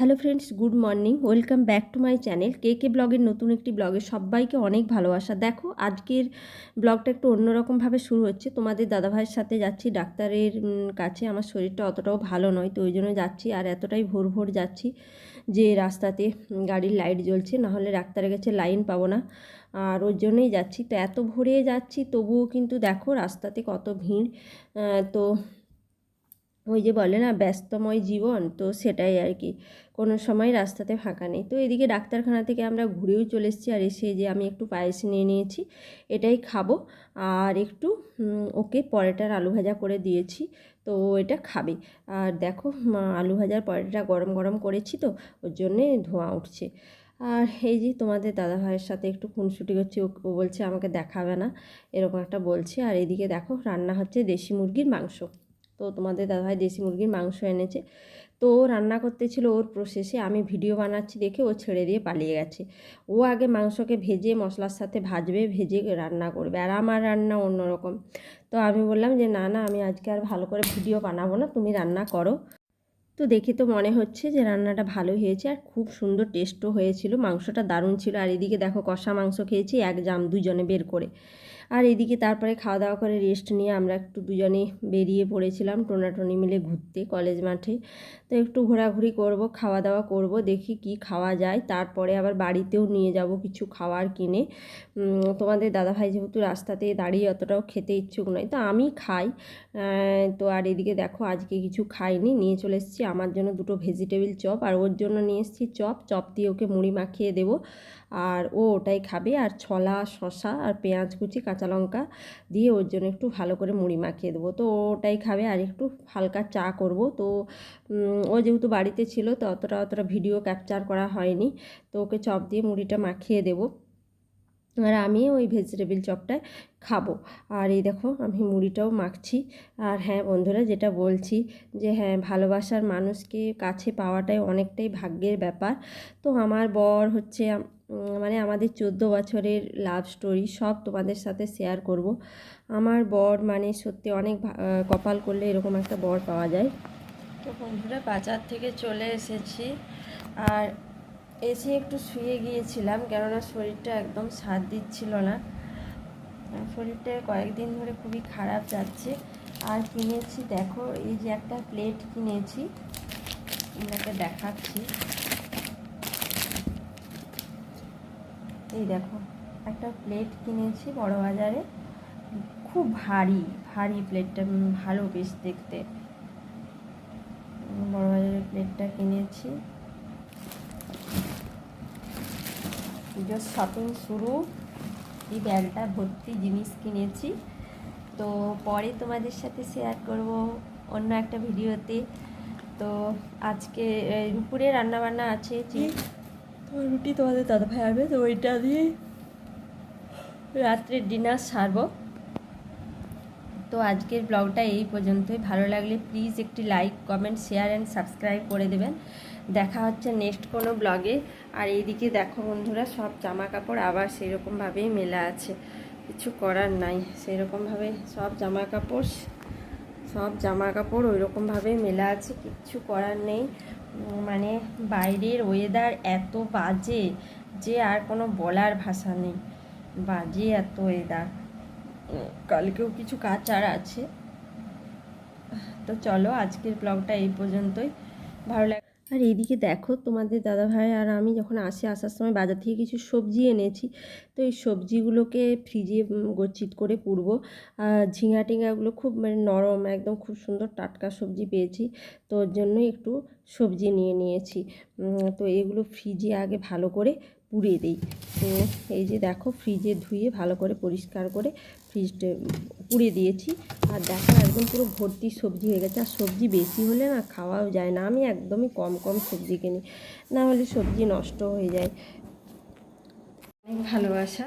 Hello friends good morning welcome back to my channel K K ব্লগের নতুন একটি ব্লগে সবাইকে অনেক ভালোবাসা। দেখো, আজকের ব্লগটা একটু অন্যরকমভাবে শুরু হচ্ছে। তোমাদের দাদাভাইয়ের সাথে যাচ্ছি, ডাক্তারের কাছে। আমার শরীরটা অতটাও ভালো নয়, তো ওই জন্য যাচ্ছি। আর এতটাই ভোর ভোর যাচ্ছি যে রাস্তাতে গাড়ির লাইট জ্বলছে, নাহলে ডাক্তারের কাছে লাইন পাবো না। আর ওর জন্যই যাচ্ছি। তো এত ভোরে যাচ্ছি, তবুও কিন্তু দেখো রাস্তাতে কত ভিড়। তো ওই যে বলে না, ব্যস্তময় জীবন, তো সেটাই আর কি। কোনো সময় রাস্তাতে ফাঁকা নেই। তো এদিকে ডাক্তারখানা থেকে আমরা ঘুরেও চলে এসেছি আর এসে যে আমি একটু পায়েস নিয়ে নিয়েছি, এটাই খাব। আর একটু ওকে পরোটার আলু ভাজা করে দিয়েছি, তো এটা খাবে। আর দেখো আলু ভাজার পরোটাটা গরম গরম করেছি তো, ওর জন্যে ধোঁয়া উঠছে। আর এই যে তোমাদের দাদা ভাইয়ের সাথে একটু খুনসুটি করছি ও বলছে আমাকে দেখাবে না, এরকম একটা বলছে। আর এদিকে দেখো, রান্না হচ্ছে দেশি মুরগির মাংস। তো তোমাদের দাদাভাই দেশি মুরগির মাংস এনেছে। তো ও রান্না করতেছিল ওর প্রসেসে, আমি ভিডিও বানাচ্ছি দেখে ও ছেড়ে দিয়ে পালিয়ে গেছে। ও আগে মাংসকে ভেজে মশলার সাথে ভাজবে, ভেজে রান্না করবে আর আমার রান্না অন্যরকম। তো আমি বললাম যে, না না, আমি আজকে আর ভালো করে ভিডিও বানাবো না, তুমি রান্না করো। তো দেখে তো মনে হচ্ছে যে, রান্নাটা ভালো হয়েছে আর খুব সুন্দর টেস্টও হয়েছিল, মাংসটা দারুণ ছিল। আর এদিকে দেখো কষা মাংস খেয়েছি, এক জাম দুজনে বের করে। আর এদিকে তারপরে খাওয়া দাওয়া করে রেস্ট নিয়ে আমরা একটু দুজনে বেরিয়ে পড়েছিলাম টোনাটনি মিলে ঘুরতে কলেজ মাঠে। তো একটু ঘোরাঘুরি করব খাওয়া দাওয়া করব, দেখি কি খাওয়া যায়। তারপরে আবার বাড়িতেও নিয়ে যাব কিছু খাওয়ার কিনে। তোমাদের দাদাভাই যেহেতু রাস্তাতে দাঁড়িয়ে অতটাও খেতে ইচ্ছুক নয়, তো আমি খাই। তো আর এদিকে দেখো আজকে কিছু খাইনি, নিয়ে চলে এসেছি। আমার জন্য দুটো ভেজিটেবিল চপ আর ওর জন্য নিয়ে এসেছি চপ। চপ দিয়ে ওকে মুড়ি মাখিয়ে দেবো। আর ও ওটাই খাবে। আর ছলা শশা আর পেঁয়াজ কুচি, কাঁচা লঙ্কা দিয়ে ওর জন্য একটু ভালো করে মুড়ি মাখিয়ে দেবো। তো ওটাই খাবে আর একটু হালকা চা করব। তো ও যেহেতু বাড়িতে ছিল তো অতটা অতটা ভিডিও ক্যাপচার করা হয়নি। তো ওকে চপ দিয়ে মুড়িটা মাখিয়ে দেবো। আর আমি ওই ভেজিটেবিল চপটায় খাব। আর এই দেখো, আমি মুড়িটাও মাখছি। আর হ্যাঁ বন্ধুরা, যেটা বলছি যে হ্যাঁ ভালোবাসার মানুষকে কাছে পাওয়াটাই অনেকটাই ভাগ্যের ব্যাপার। তো আমার বর হচ্ছে মানে আমাদের চোদ্দ বছরের লাভ স্টোরি সব তোমাদের সাথে শেয়ার করব। আমার বর মানে সত্যি অনেক কপাল করলে এরকম একটা বর পাওয়া যায়। তো বন্ধুরা, বাজার থেকে চলে এসেছি। আর এসে একটু শুয়ে গিয়েছিলাম, কেননা শরীরটা একদম সাথ দিচ্ছিল না। শরীরটা কয়েকদিন ধরে খুবই খারাপ যাচ্ছে। আর কিনেছি, দেখো, এই যে একটা প্লেট কিনেছি আপনাকে দেখাচ্ছি। এই দেখো, একটা প্লেট কিনেছি বড় বাজারে খুব ভারী ভারী প্লেটটা ভালো বেশ দেখতে। বড় বাজারের প্লেটটা কিনেছি। পুজোর শপিং শুরু। এই ব্যাগটা ভর্তি জিনিস কিনেছি। তো পরে তোমাদের সাথে শেয়ার করব অন্য একটা ভিডিওতে তো। আজকে দুপুরে রান্নাবান্না আছে রুটি তোমাদের দাদা ভাই হবে তো ওইটা দিয়ে রাত্রের ডিনার সারবো। তো আজকের ব্লগটা এই পর্যন্তই। ভালো লাগলে প্লিজ একটি like comment share and subscribe করে দেবেন। দেখা হচ্ছে নেক্সট কোনো ব্লগে আর এইদিকে দেখো বন্ধুরা, সব জামা কাপড় আবার সেরকমভাবেই মেলা আছে। কিছু করার নাই, সেরকমভাবে সব জামা কাপড় সব জামা কাপড় ওই রকমভাবে মেলা আছে, কিচ্ছু করার নেই। মানে বাইরের ওয়েদার এত বাজে যে আর কোনো বলার ভাষা নেই। বাজে এত ওয়েদার কালকেও কিছু কাচার আছে। তো চলো আজকের ব্লগটা এই পর্যন্তই। ভালো লাগে আর এইদিকে দেখো তোমাদের দাদাভাই আর আমি যখন আসি, আসার সময় বাজার থেকে কিছু সবজি এনেছি। তো এই সবজিগুলোকে ফ্রিজে গচ্ছিত করে পুরব ঝিঙা টিঙাগুলো খুব মানে নরম, একদম খুব সুন্দর টাটকা সবজি পেয়েছি। তো ওর জন্যই একটু সবজি নিয়ে নিয়েছি। তো এগুলো ফ্রিজে আগে ভালো করে পুড়িয়ে দিই। তো এই যে দেখো ফ্রিজে ধুয়ে ভালো করে পরিষ্কার করে ফ্রিজটা পুড়ে দিয়েছি। আর দেখো একদম পুরো ভর্তি সবজি হয়ে গেছে। আর সবজি বেশি হলে না খাওয়াও যায় না। আমি একদমই কম কম সবজি কিনি। না হলে সবজি নষ্ট হয়ে যায়। অনেক ভালোবাসা।